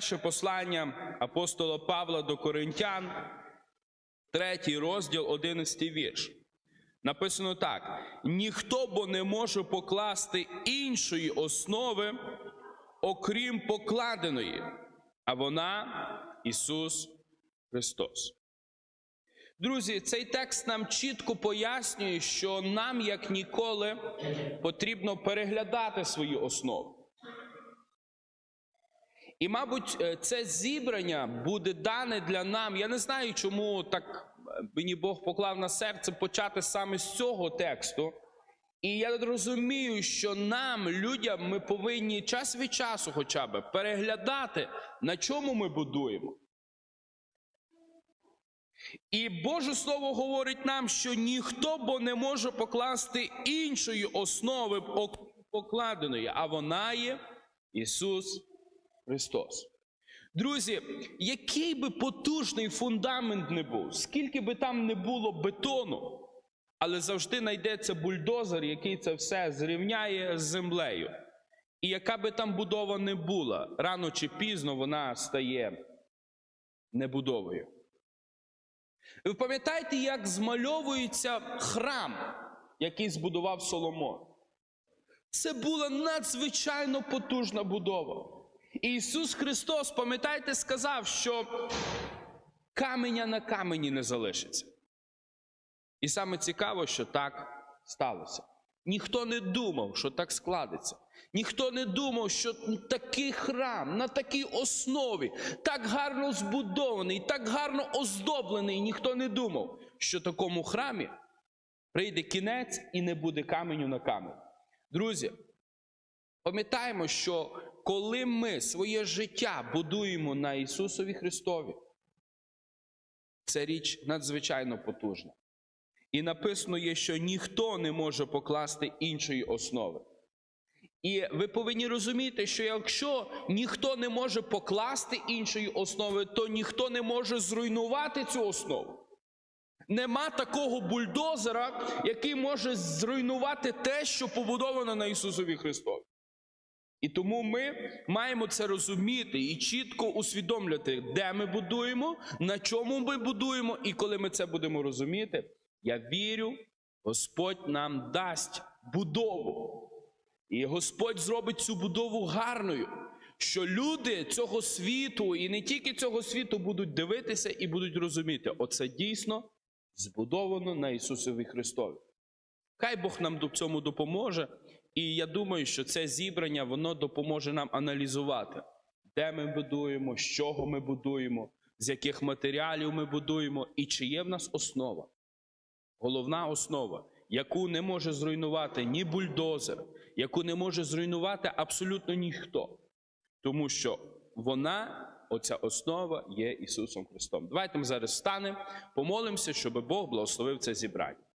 Перше послання апостола Павла до Коринтян, третій розділ, одинадцятий вірш. Написано так: ніхто бо не може покласти іншої основи, окрім покладеної, а вона Ісус Христос. Друзі, цей текст нам чітко пояснює, що нам, як ніколи, потрібно переглядати свої основи. І, мабуть, е, це зібрання буде дане для нам. Я не знаю, чому так е, мені Бог поклав на серце почати саме з цього тексту. І я розумію, що нам, людям, ми повинні час від часу, хоча б переглядати, на чому ми будуємо. І Боже Слово говорить нам, що ніхто бо не може покласти іншої основи покладеної, а вона є Ісус Христос. Друзі, який би потужний фундамент не був, скільки би там не було бетону, але завжди знайдеться бульдозер, який це все зрівняє з землею. І яка би там будова не була, рано чи пізно вона стає небудовою. Ви пам'ятаєте, як змальовується храм, який збудував Соломон? Це була надзвичайно потужна будова. Ісус Христос, пам'ятаєте, сказав, що каменя на камені не залишиться. І саме цікаво, що так сталося. Ніхто не думав, що так складеться. Ніхто не думав, що такий храм на такій основі, так гарно збудований, так гарно оздоблений. Ніхто не думав, що такому храмі прийде кінець і не буде каменю на камені. Друзі, пам'ятаємо, що коли ми своє життя будуємо на Ісусові Христові, це річ надзвичайно потужна. І написано є, що ніхто не може покласти іншої основи. І ви повинні розуміти, що якщо ніхто не може покласти іншої основи, то ніхто не може зруйнувати цю основу. Нема такого бульдозера, який може зруйнувати те, що побудовано на Ісусові Христові. І тому ми маємо це розуміти і чітко усвідомлювати, де ми будуємо, на чому ми будуємо, і коли ми це будемо розуміти, я вірю, Господь нам дасть будову. І Господь зробить цю будову гарною, що люди цього світу, і не тільки цього світу, будуть дивитися і будуть розуміти, оце дійсно збудовано на Ісусові Христові. Хай Бог нам до цьому допоможе. І я думаю, що це зібрання воно допоможе нам аналізувати, де ми будуємо, з чого ми будуємо, з яких матеріалів ми будуємо, і чи є в нас основа. Головна основа, яку не може зруйнувати ні бульдозер, яку не може зруйнувати абсолютно ніхто. Тому що вона, оця основа, є Ісусом Христом. Давайте ми зараз встанемо, помолимося, щоб Бог благословив це зібрання.